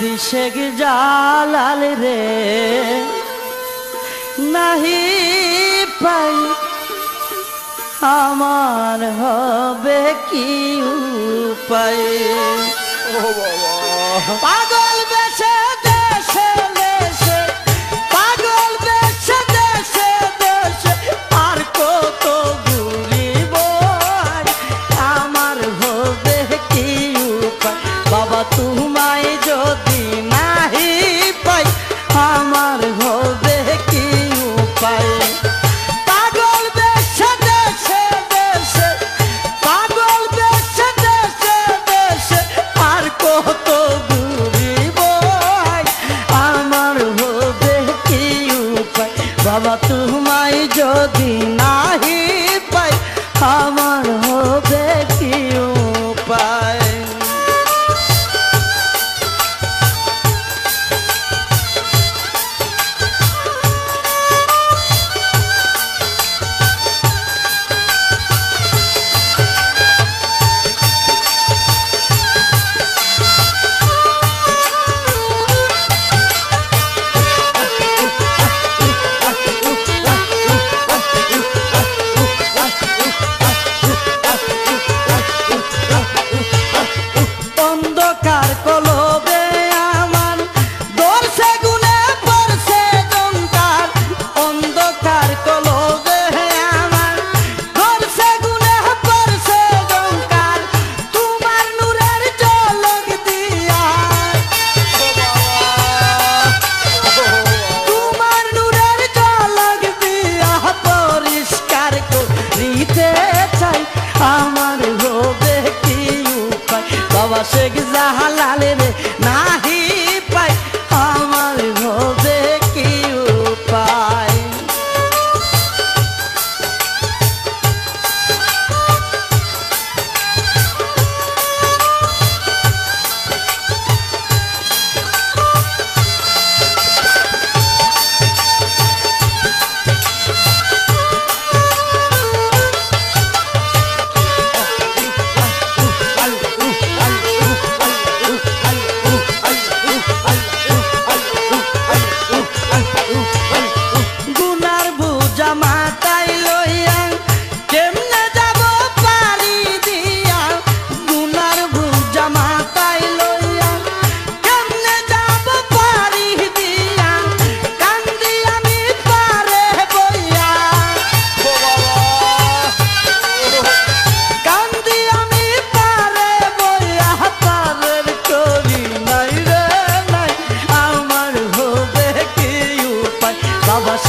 যদি জালাল রে। নাহি পাই আমার হবে কি উপায়? পাগল বেছে Hoa lửa. দিতে চাই আমার হবে কি উপায়? বাবা শেখ জাহালালে রে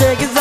take his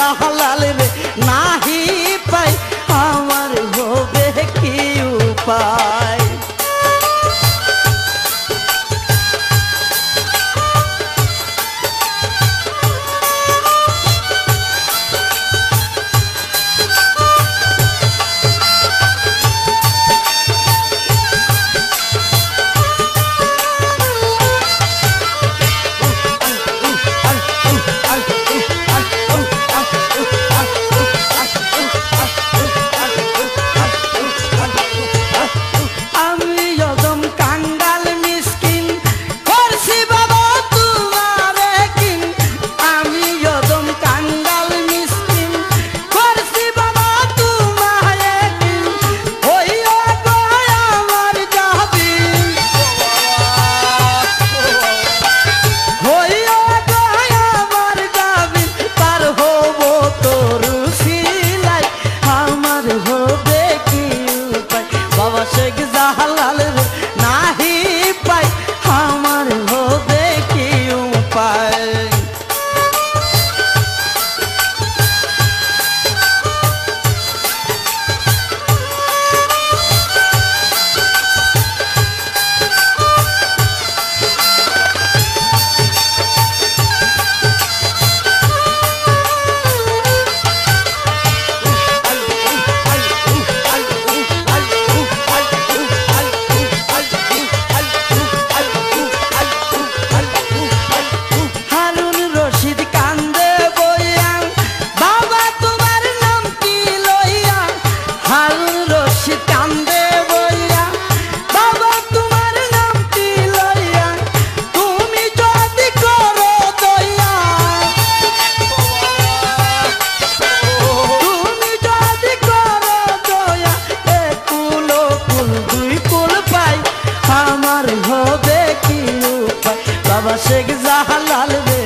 বাবা শেখ জাহালাল বে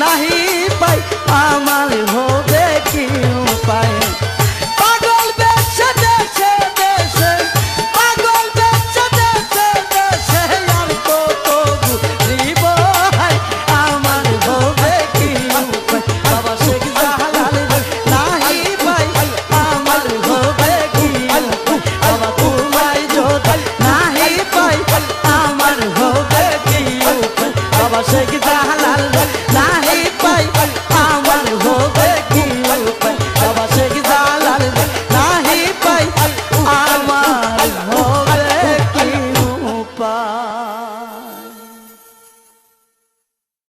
নাহি পাই আমার ভোর।